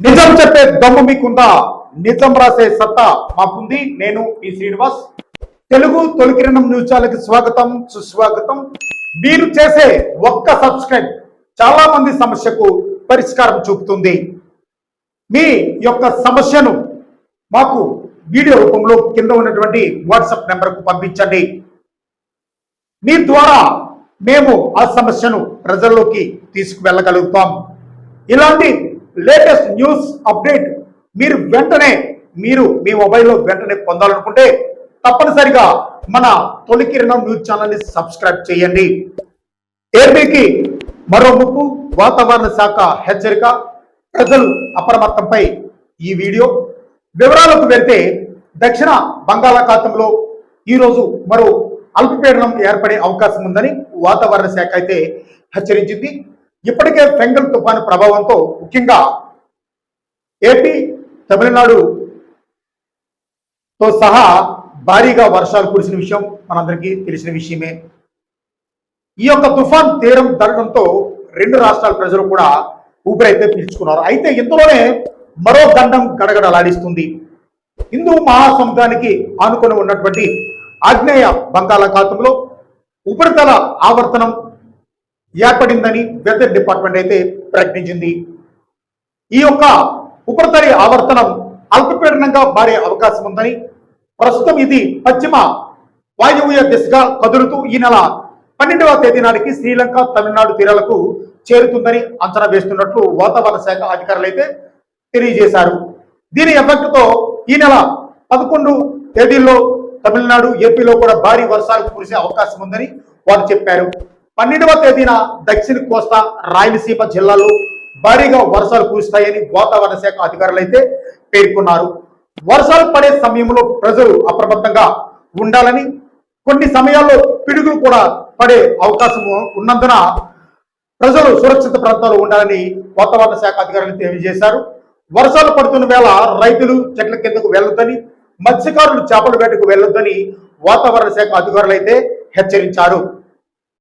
నిజం చెప్పే దమ్ము మీకుందా? నిజం రాసే సత్తా మాకుంది. నేను ఈ శ్రీనివాస్. తెలుగు తొలికిరణం న్యూస్ ఛానల్కి స్వాగతం సుస్వాగతం. మీరు చేసే ఒక్క సబ్స్క్రైబ్ చాలా మంది సమస్యకు పరిష్కారం చూపుతుంది. మీ యొక్క సమస్యను మాకు వీడియో రూపంలో కింద ఉన్నటువంటి వాట్సాప్ నెంబర్కు పంపించండి. మీ ద్వారా మేము ఆ సమస్యను ప్రజల్లోకి తీసుకువెళ్ళగలుగుతాం. ఇలాంటి లేటెస్ట్ న్యూస్ అప్డేట్ మీరు వెంటనే మీరు మీ మొబైల్లో వెంటనే పొందాలనుకుంటే తప్పనిసరిగా మన తొలి కిరణం న్యూస్ ఛానల్ని సబ్స్క్రైబ్ చేయండి. ఏపీకి మరో ముప్పు వాతావరణ శాఖ హెచ్చరిక. ప్రజలు అప్రమత్తంపై ఈ వీడియో. వివరాలకు వెళ్తే దక్షిణ బంగాళాఖాతంలో ఈరోజు మరో అల్పపీడనం ఏర్పడే అవకాశం ఉందని వాతావరణ శాఖ అయితే హెచ్చరించింది. ఇప్పటికే ఫెంగల్ తుఫాను ప్రభావంతో ముఖ్యంగా ఏపీ తమిళనాడు తో సహా భారీగా వర్షాలు కురిసిన విషయం మనందరికీ తెలిసిన విషయమే. ఈ యొక్క తుఫాన్ తీరం దరగడంతో రెండు రాష్ట్రాల ప్రజలు కూడా ఊపిరైతే పీల్చుకున్నారు. అయితే ఇందులోనే మరో గండం గడగడలాడిస్తుంది. హిందూ మహాసముద్రానికి ఆనుకొని ఉన్నటువంటి ఆగ్నేయ బంగాళాఖాతంలో ఉపరితల ఆవర్తనం ఏర్పడిందని వెదర్ డిపార్ట్మెంట్ అయితే ప్రకటించింది. ఈ యొక్క ఉపరితలి ఆవర్తనం అల్పపీడనంగా మారే అవకాశం ఉందని ప్రస్తుతం ఇది పశ్చిమ వాయువ్య దిశగా కదులుతూ ఈ నెల పన్నెండవ తేదీ నాటికి శ్రీలంక తమిళనాడు తీరాలకు చేరుతుందని అంచనా వేస్తున్నట్లు వాతావరణ శాఖ అధికారులు అయితే తెలియజేశారు. దీని ఎఫెక్ట్తో ఈ నెల పదకొండు తేదీల్లో తమిళనాడు ఏపీలో కూడా భారీ వర్షాలు కురిసే అవకాశం ఉందని వారు చెప్పారు. పన్నెండవ తేదీన దక్షిణ కోస్తా రాయలసీమ జిల్లాలో భారీగా వర్షాలు కురుస్తాయని వాతావరణ శాఖ అధికారులు అయితే పేర్కొన్నారు. వర్షాలు పడే సమయంలో ప్రజలు అప్రమత్తంగా ఉండాలని కొన్ని సమయాల్లో పిడుగులు కూడా పడే అవకాశం ఉన్నందున ప్రజలు సురక్షిత ప్రాంతాల్లో ఉండాలని వాతావరణ శాఖ అధికారులు తెలియజేశారు. వర్షాలు పడుతున్న వేళ రైతులు చెట్ల కిందకు వెళ్ళొద్దని మత్స్యకారులు చేపల వేటకు వెళ్ళొద్దని వాతావరణ శాఖ అధికారులు అయితే హెచ్చరించారు.